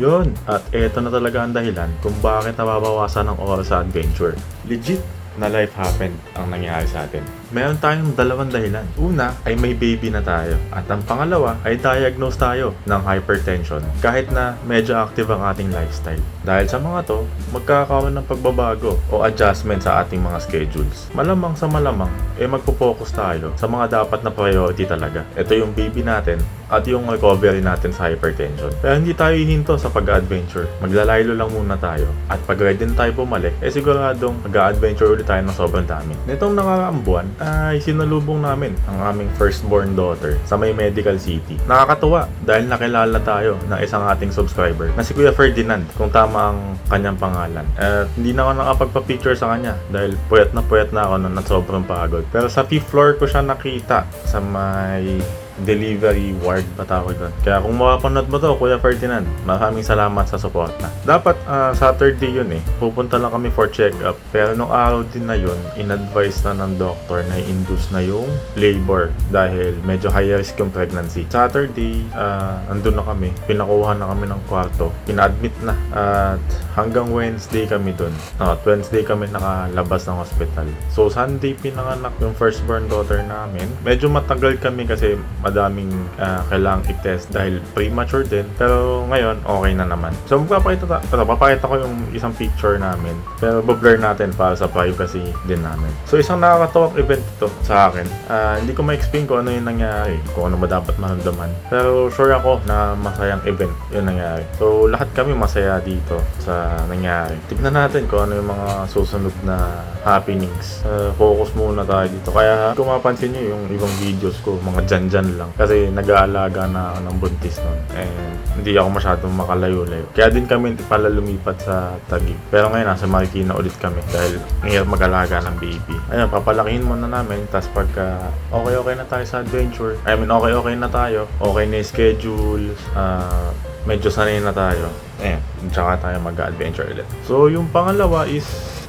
Yun, at eto na talaga ang dahilan kung bakit nababawasan ng oras sa adventure. Legit na life happened ang nangyari sa atin. Meron tayong dalawang dahilan. Una ay may baby na tayo. At ang pangalawa ay diagnose tayo ng hypertension kahit na medyo active ang ating lifestyle. Dahil sa mga to, magkakaroon ng pagbabago o adjustment sa ating mga schedules. Malamang sa malamang, eh magpo-focus tayo sa mga dapat na priority talaga. Ito yung baby natin at yung recovery natin sa hypertension. Pero hindi tayo hihinto sa pag-adventure. Maglalaylo lang muna tayo. At pag ready na tayo bumalik, eh siguradong mag-adventure ulit tayo ng sobrang dami. Nitong nakaraang buwan, ay sinalubong namin ang aming firstborn daughter sa may medical city. Nakakatuwa dahil nakilala tayo ng isang ating subscriber na si Kuya Ferdinand kung tama ang kanyang pangalan. At hindi na ako nakapagpa-picture sa kanya dahil puyat na puyat na ako at sobrang pagod. Pero sa fifth floor ko siya nakita sa may delivery ward ba tawag doon. Kaya kung mapapanood mo to, Kuya Ferdinand, maraming salamat sa support na. Dapat ah, Saturday yun eh. Pupunta lang kami for check-up. Pero nung araw din na yun, in-advise na ng doctor na induce na yung labor dahil medyo high risk yung pregnancy. Saturday, ah, andun na kami. Pinakuha na kami ng kwarto. Pina-admit na. At hanggang Wednesday kami. No, at Wednesday kami nakalabas ng hospital. So Sunday pinanganak yung firstborn daughter namin. Medyo matagal kami kasi madaming ah, kailangang i-test dahil premature din. Pero ngayon, okay na naman. So magpapakita, papakita ko yung isang picture namin. Pero blur natin para sa privacy din namin. So isang nakakatawang event ito sa akin. Ah, hindi ko ma-explain kung ano yung nangyari. Kung ano ba dapat maramdaman. Pero sure ako na masayang event yung nangyari. So lahat kami masaya dito sa nangyari. Tignan natin kung ano yung mga susunod na happenings. Ah, focus muna tayo dito. Kaya kung mapansin nyo yung ibang videos ko, mga dyan-dyan lang. Kasi nag-aalaga na ng buntis nun. And hindi ako masyadong makalayo-layo. Kaya din kami pala lumipat sa Taguig. Pero ngayon nasa Marikina ulit kami dahil ngayon mag-alaga ng baby. Ayun, papalakihin muna namin. Tapos pagka okay-okay na tayo sa adventure, I mean okay-okay na tayo, okay na schedule, ah, medyo sanay na tayo. Ayan, tsaka tayo mag-adventure ulit. So, yung pangalawa is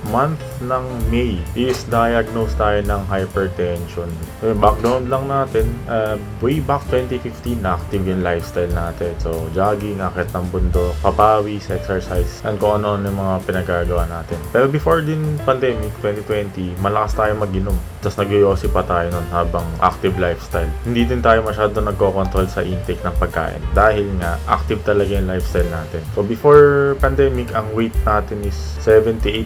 month ng May is diagnosed tayo ng hypertension. So, yung background lang natin, uh, way back 2015, na active yung lifestyle natin. So, jogging, akit ng bundok, papawis, exercise, and kung ano-ano yung mga pinagagawa natin. Pero before din pandemic, 2020, malakas tayo mag-inom. Tapos nag pa tayo nun habang active lifestyle. Hindi din tayo masyado nagko-control sa intake ng pagkain dahil nga active talaga yung lifestyle natin. So before pandemic, ang weight natin is 78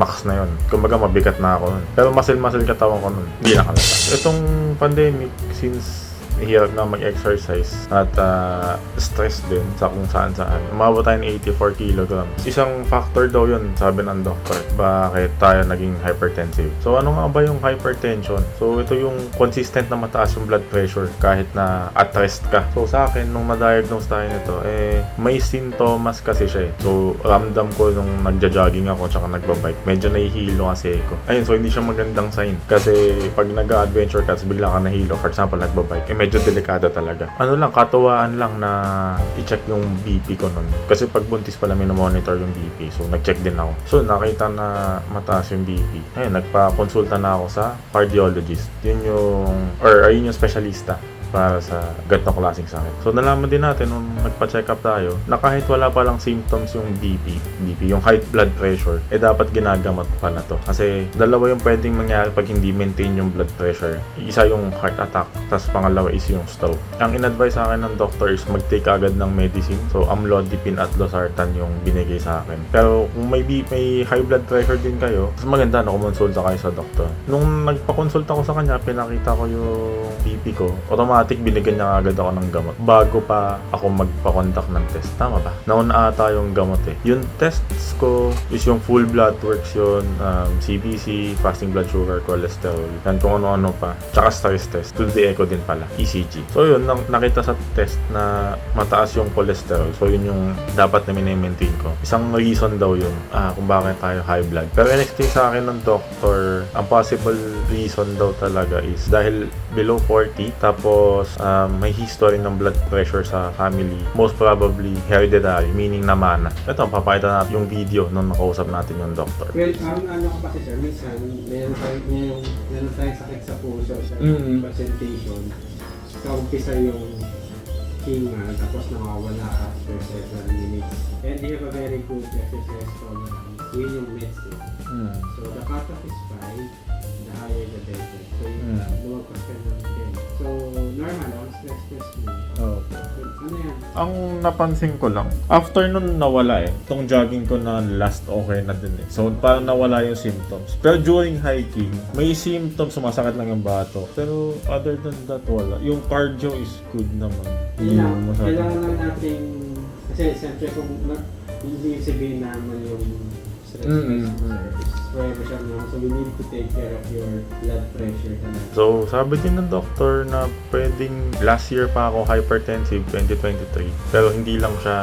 max na yon. Kumbaga mabigat na ako nun. Pero muscle-muscle katawan ko nun. Hindi na kalata. Itong pandemic, since hirap na mag-exercise at ah, stress din sa kung saan saan. Umabot tayo ng 84 kilograms. Isang factor daw yun, sabi ng doktor, bakit tayo naging hypertensive. So ano nga ba yung hypertension? So ito yung consistent na mataas yung blood pressure kahit na at rest ka. So sa akin, nung na-diagnose tayo nito, eh may sintomas kasi siya eh. So ramdam ko nung nagja-jogging ako tsaka nagbabike, medyo nahihilo kasi ako. Ayun, so hindi siya magandang sign. Kasi pag nag-adventure ka, bigla ka nahilo, for example, nagbabike, eh medyo delikado talaga. Ano lang, katuwaan lang na i-check yung BP ko nun. Kasi pag buntis pala, monitor yung BP. So, nag-check din ako. So, nakita na mataas yung BP. Ayun, nagpa-consulta na ako sa cardiologist. Yun yung, or ayun yung specialista para sa ganitong klaseng sakit. So nalaman din natin nung nagpa-check up tayo na kahit wala palang symptoms yung BP, BP, yung high blood pressure, eh dapat ginagamot pala to. Kasi dalawa yung pwedeng mangyari pag hindi maintain yung blood pressure. Isa yung heart attack, tapos pangalawa is yung stroke. Ang in-advise sa akin ng doctor is mag-take agad ng medicine. So amlodipine at losartan yung binigay sa akin. Pero kung may, B- may high blood pressure din kayo, mas maganda na kumonsulta kayo sa doktor. Nung nagpa-consulta ko sa kanya, pinakita ko yung BP ko, automatic binigyan niya agad ako ng gamot bago pa ako magpa-contact ng test. Tama ba? Nauna ata yung gamot eh. Yung tests ko is yung full blood works yun, um, CBC, fasting blood sugar, cholesterol, yan kung ano-ano pa. Tsaka stress test. To the echo din pala, ECG. So yun, nakita sa test na mataas yung cholesterol. So yun yung dapat na mini-maintain ko. Isang reason daw yun ah, kung bakit tayo high blood. Pero in-explain sa akin ng doctor, ang possible reason daw talaga is dahil below 40, tapos um, may history ng blood pressure sa family. Most probably hereditary, meaning namana. Ito, papakita natin yung video nung nakausap natin yung doctor. Well, ang ano ko kasi sir, minsan, meron tayo, meron, meron tayong sakit sa puso, sa Mm. presentation. Sa umpisa yung hinga, tapos nawawala after several minutes. we have a very good exercise tolerance. Yun yung eh. Mm. So the cutoff is 5, the higher the better. So yung Mm. lumagpas ka ng 10. So normal, ang stress-stress mo. Oh. So, ano yan? Ang napansin ko lang, after nun nawala eh. Itong jogging ko na last okay na din eh. So parang nawala yung symptoms. Pero during hiking, may symptoms, sumasakit lang yung bato. Pero other than that, wala. Yung cardio is good naman. Yun lang, mo masyado- kailangan lang natin, kasi siyempre kung na, hindi sabihin naman yung stress Mm, mm. is forever siya. So we need to take care of your blood pressure. So, sabi din ng doktor na pwedeng last year pa ako hypertensive 2023 pero hindi lang siya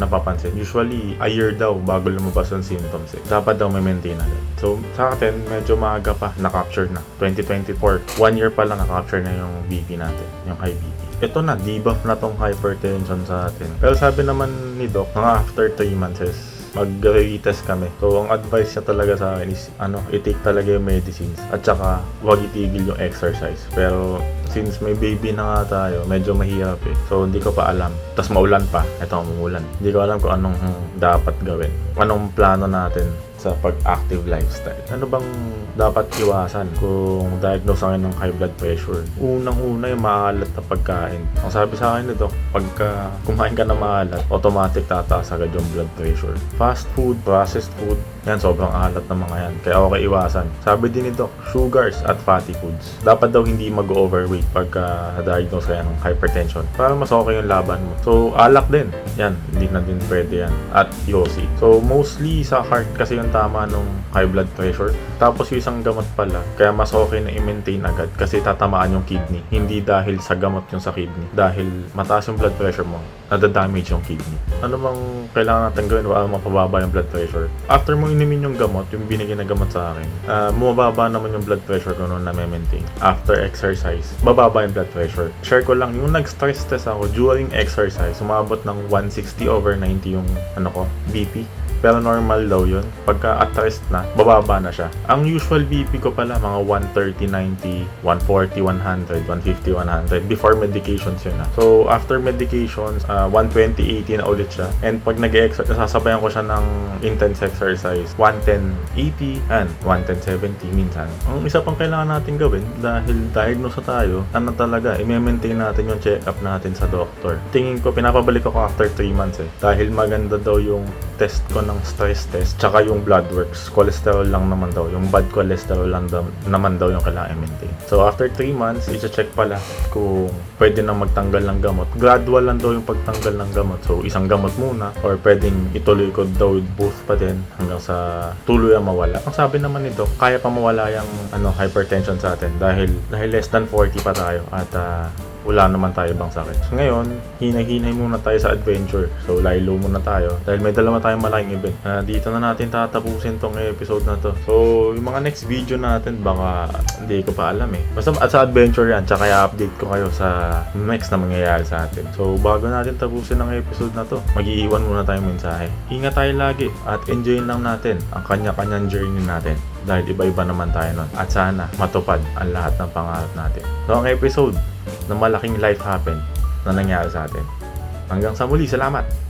napapansin. Usually, a year daw bago lumabas yung symptoms eh. Dapat daw may maintain agad. So, sa atin, medyo maaga pa, na-capture na. 2024, one year pa lang na-capture na yung BP natin, yung high BP. Ito na, debuff na tong hypertension sa atin. Pero sabi naman ni Doc, mga after 3 months is mag-retest kami. So, ang advice niya talaga sa akin is, ano, i-take talaga yung medicines. At saka, huwag itigil yung exercise. Pero, since may baby na nga tayo, medyo mahirap eh. So, hindi ko pa alam. Tapos maulan pa. Ito, umuulan. Hindi ko alam kung anong dapat gawin. Anong plano natin sa pag-active lifestyle. Ano bang dapat iwasan kung diagnose ako ng high blood pressure? Unang-una yung maalat na pagkain. Ang sabi sa akin nito, pagka kumain ka na maalat, automatic tataas agad yung blood pressure. Fast food, processed food, yan sobrang alat ng mga yan. Kaya okay iwasan. Sabi din nito, sugars at fatty foods. Dapat daw hindi mag-overweight pagka diagnose kaya ng hypertension para mas okay yung laban mo. So, alak din. Yan, hindi na din pwede yan. At yosi. So, mostly sa heart kasi yung tama nung high blood pressure. Tapos yung isang gamot pala, kaya mas okay na i-maintain agad kasi tatamaan yung kidney. Hindi dahil sa gamot yung sa kidney. Dahil mataas yung blood pressure mo, nadadamage yung kidney. Ano bang kailangan natin gawin para mapababa yung blood pressure? After mo inumin yung gamot, yung binigyan na gamot sa akin, ah, bumababa naman yung blood pressure ko noon na maintain. After exercise, bababa yung blood pressure. Share ko lang, yung nag-stress test ako during exercise, sumabot ng 160 over 90 yung ano ko, BP. Pero normal daw yun. Pagka at rest na, bababa na siya. Ang usual BP ko pala, mga 130, 90, 140, 100, 150, 100. Before medications yun na. So, after medications, uh, 120, 80 na ulit siya. And pag nag-exercise, nasasabayan ko siya ng intense exercise. 110, 80, and 110, 70 minsan. Ang isa pang kailangan natin gawin, dahil diagnose tayo, ano talaga, i-maintain natin yung check-up natin sa doctor. Tingin ko, pinapabalik ako after 3 months eh. Dahil maganda daw yung test ko ng stress test, tsaka yung blood works. Cholesterol lang naman daw. Yung bad cholesterol lang daw, naman daw yung kailangan i-maintain. So, after 3 months, i-check pala kung pwede na magtanggal ng gamot. Gradual lang daw yung pagtanggal ng gamot. So, isang gamot muna or pwedeng ituloy ko daw both pa din hanggang sa tuloy ang mawala. Ang sabi naman nito, kaya pa mawala yung ano, hypertension sa atin dahil dahil less than 40 pa tayo at ah, wala naman tayo ibang sakit. Ngayon, hinay-hinay muna tayo sa adventure. So, lie low muna tayo. Dahil may dalawa tayong malaking event. Ah, dito na natin tatapusin tong episode na to. So, yung mga next video natin, baka hindi ko pa alam eh. Basta at sa adventure yan, tsaka i-update ko kayo sa next na mangyayari sa atin. So, bago natin tapusin ang episode na to, mag-iiwan muna tayong mensahe. Ingat tayo lagi at enjoyin lang natin ang kanya-kanyang journey natin dahil iba-iba naman tayo nun. At sana matupad ang lahat ng pangarap natin. So, ang episode na malaking life happen na nangyari sa atin. Hanggang sa muli, salamat!